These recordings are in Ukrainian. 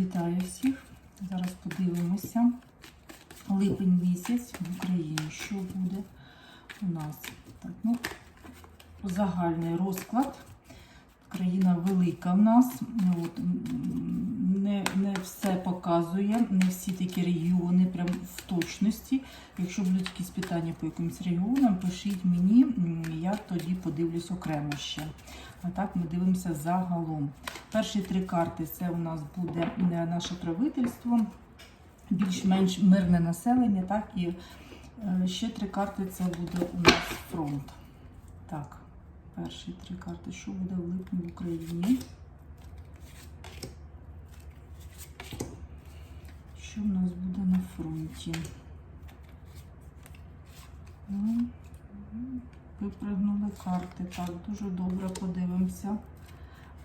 Вітаю всіх. Зараз подивимося. Липень місяць в Україні. Що буде у нас? Так, ну, загальний розклад. Країна велика в нас. От, не, все показує, не всі такі регіони прям в точності. Якщо будуть якісь питання по якимось регіонам, пишіть мені, я тоді подивлюсь окремо ще. А так ми дивимося загалом. Перші три карти це у нас буде е, наше правительство, більш-менш мирне населення, так і е, ще три карти це буде у нас фронт. Так, перші три карти, що буде в липні в Україні. Що в нас буде на фронті? Ну, Випригнули карти. Так, дуже добре подивимося.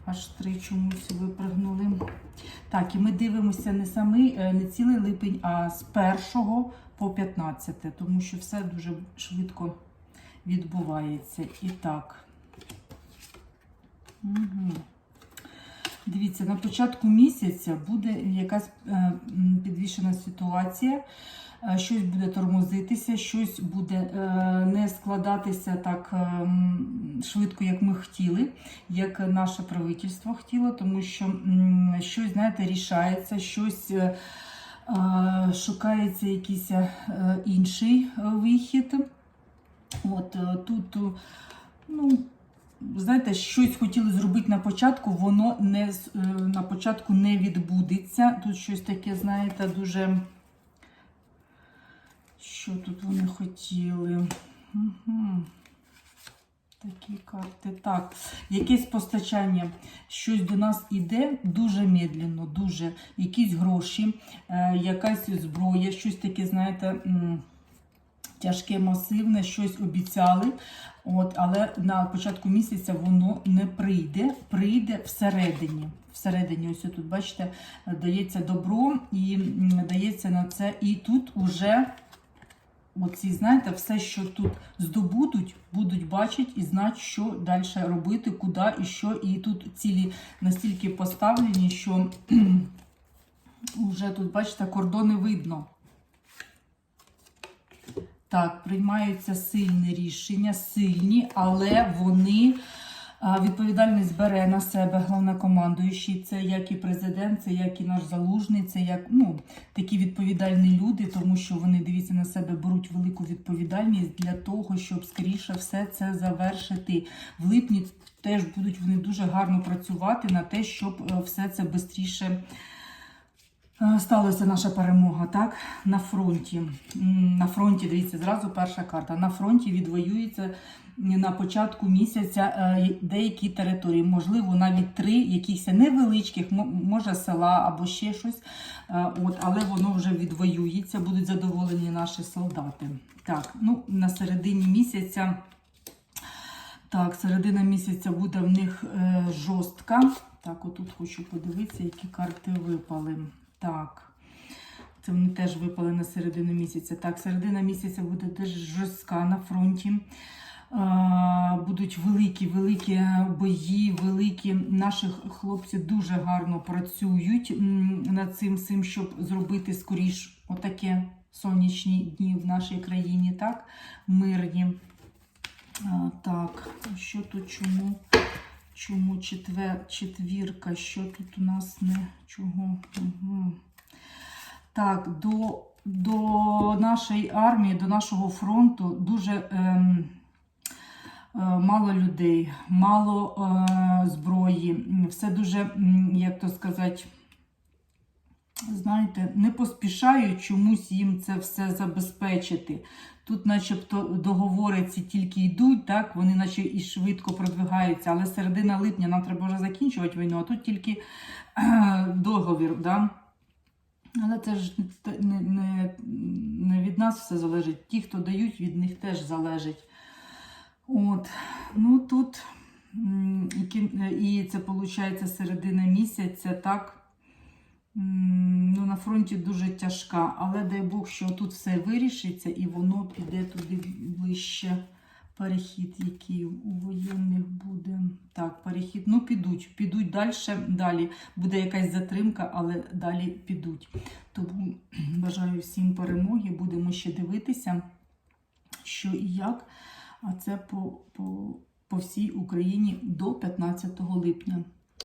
Аж три чомусь випригнули. Так, і ми дивимося не самий, е, не цілий липень, а з 1 по 15, тому що все дуже швидко відбувається. І так. Угу. Дивіться, на початку місяця буде якась е, підвішена ситуація, е, щось буде тормозитися, щось буде е, не складатися так швидко, як ми хотіли, як наше правительство хотіло, тому що щось, знаєте, рішається, щось. Шукається якийсь інший вихід. От тут, ну, знаєте, щось хотіли зробити на початку, воно не е, на початку не відбудеться. Тут щось таке, знаєте, дуже. Що тут вони хотіли? Угу. Такі карти. Так, якесь постачання, щось до нас іде дуже медленно, дуже якісь гроші, е, якась зброя, щось таке, знаєте. Тяжке, масивне, щось обіцяли. От, але на початку місяця воно не прийде, прийде всередині. Всередині, ось тут, бачите, дається добро і дається на це. І тут уже оці, знаєте, все, що тут здобудуть, будуть бачити і знати, що далі робити, куди і що. І тут цілі настільки поставлені, що вже тут, бачите, кордони видно. Так, приймаються сильні рішення, сильні, але вони відповідальність бере на себе головнокомандуючий. Це як і президент, це як і наш залужний, це як ну, такі відповідальні люди, тому що вони дивіться на себе, беруть велику відповідальність для того, щоб скоріше все це завершити. В липні теж будуть вони дуже гарно працювати на те, щоб е, все це швидше. Е, Сталася наша перемога, так? На фронті. На фронті, дивіться, зразу перша карта. На фронті відвоюється на початку місяця е, деякі території, можливо, навіть три, якихось невеличких, може села або ще щось. Е, От, але воно вже відвоюється, будуть задоволені наші солдати. Так, ну на середині місяця. Так, середина місяця буде в них жорстка. Так, отут хочу подивитися, які карти випали. Так. Це вони теж випали на середину місяця. Так, середина місяця буде теж жорстка на фронті. А, будуть великі, великі бої, великі. Наші хлопці дуже гарно працюють над цим, цим, щоб зробити скоріш отаке сонячні дні в нашій країні, так? Мирні. А, так, що тут чому? Чому четвер, четвірка? Що тут у нас не чого? Угу. Так, до, до нашої армії, до нашого фронту дуже ем, е, мало людей, мало е, зброї. Все дуже, як то сказати, знаєте, не поспішають чомусь їм це все забезпечити. Тут, начебто, договори ці тільки йдуть, так, вони наче і швидко продвигаються, але середина липня нам треба вже закінчувати війну, а тут тільки е, договір. Да? Але це ж не, не, не від нас все залежить. Ті, хто дають, від них теж залежить. От, ну тут і це виходить середина місяця, так. Ну, на фронті дуже тяжка, але дай Бог, що тут все вирішиться і воно піде туди ближче перехід, який у воєнних буде. Так, перехід. Ну, підуть, підуть далі. Далі буде якась затримка, але далі підуть. Тому бажаю всім перемоги. Будемо ще дивитися, що і як. А це по, по, по всій Україні до 15 липня.